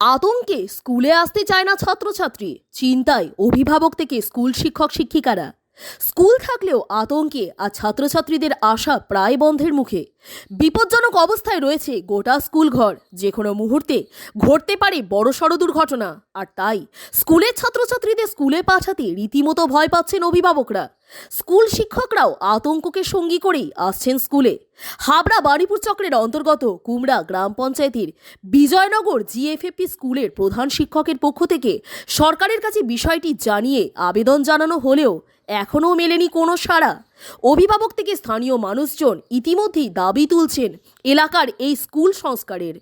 আতঙ্কে স্কুলে আসতে চায় না ছাত্রছাত্রী, চিন্তায় অভিভাবক থেকে স্কুল শিক্ষক শিক্ষিকারা। স্কুল থাকলেও আতঙ্কে আর ছাত্রছাত্রীদের আশা প্রায় বন্ধের মুখে। বিপজ্জনক অবস্থায় রয়েছে গোটা স্কুল ঘর যে কোনো মুহূর্তে ঘটতে পারে বড়সড় দুর্ঘটনা। আর তাই, স্কুলের ছাত্রছাত্রীদের স্কুলে পাঠাতে রীতিমতো ভয় পাচ্ছেন অভিভাবকরা। স্কুল শিক্ষকরাও আতঙ্ককে সঙ্গী করেই আসছেন স্কুলে। হাবড়া বাড়িপুর চক্রের অন্তর্গত কুমড়া গ্রাম পঞ্চায়েতের বিজয়নগর জিএফএপি স্কুলের প্রধান শিক্ষকের পক্ষ থেকে সরকারের কাছে বিষয়টি জানিয়ে আবেদন জানানো হলেও এখনও মেলেনি কোনো সাড়া। অভিভাবক থেকে স্থানীয় মানুষজন ইতিমধ্যেই দাবি তুলছেন এলাকার এই স্কুল সংস্কারের।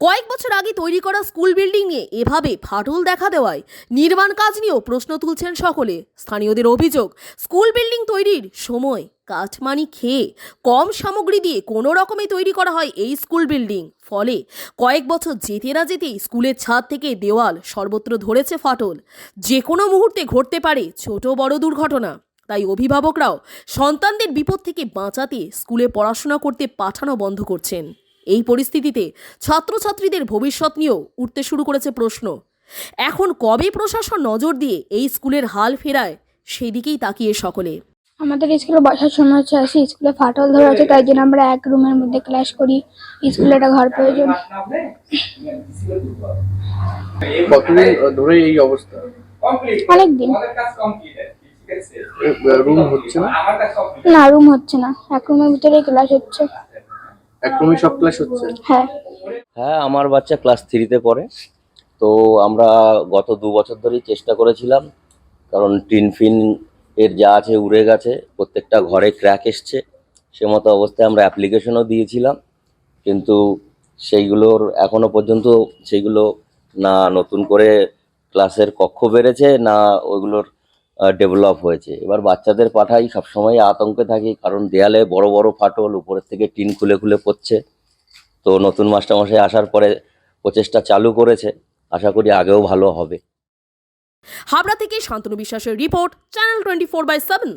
কয়েক বছর আগে তৈরি করা স্কুল বিল্ডিং নিয়ে এভাবে ফাটল দেখা দেওয়ায় নির্মাণ কাজ নিয়েও প্রশ্ন তুলছেন সকলে। স্থানীয়দের অভিযোগ, স্কুল বিল্ডিং তৈরির সময় কাঠমানি খেয়ে কম সামগ্রী দিয়ে কোনো রকমে তৈরি করা হয় এই স্কুল বিল্ডিং। ফলে কয়েক বছর যেতে না যেতেই স্কুলের ছাদ থেকে দেওয়াল সর্বত্র ধরেছে ফাটল। যে কোনো মুহূর্তে ঘটতে পারে ছোট বড় দুর্ঘটনা। তাই অভিভাবকরাও সন্তানদের বিপদ থেকে বাঁচাতে স্কুলে পড়াশোনা করতে পাঠানো বন্ধ করছেন। এই পরিস্থিতিতে ছাত্রছাত্রীদের ভবিষ্যৎ নিয়েও উঠতে শুরু করেছে প্রশ্ন। এখন কবে প্রশাসন নজর দিয়ে এই স্কুলের হাল ফেরায় সেদিকেই তাকিয়ে সকলে। আমাদের স্কুলে বসার সমস্যা আছে স্কুলে ফাটল ধরে আছে তাই জন্য আমরা এক রুমের মধ্যে ক্লাস করি। স্কুলে একটা ঘর প্রয়োজন। কতদিন ধরে এই অবস্থা। অনেক দিন রুম হচ্ছে না? না রুম হচ্ছে না। এক রুমের ভিতরে ক্লাস হচ্ছে। রুমে সব ক্লাস হচ্ছে? হ্যাঁ। হ্যাঁ আমার বাচ্চা ক্লাস থ্রিতে পড়ে। তো আমরা গত দু বছর ধরেই চেষ্টা করেছিলাম কারণ টিন ফিন এর যা আছে উড়ে গেছে প্রত্যেকটা ঘরে ক্র্যাক এসছে সে মতো অবস্থায় আমরা অ্যাপ্লিকেশনও দিয়েছিলাম কিন্তু সেইগুলোর এখনও পর্যন্ত সেইগুলো না নতুন করে ক্লাসের কক্ষ বেড়েছে না ওইগুলোর ডেভেলপ হয়েছে। এবার বাচ্চাদের পাঠাই সবসময় আতঙ্কে থাকি, কারণ দেয়ালে বড় বড় ফাটল, উপরের থেকে টিন খুলে খুলে পড়ছে। তো নতুন মাস্টারমশাই আসার পরে প্রচেষ্টা চালু করেছে। আশা করি আগেও ভালো হবে। হাবড়া থেকে শান্তনু বিশ্বাসের report channel twenty four by seven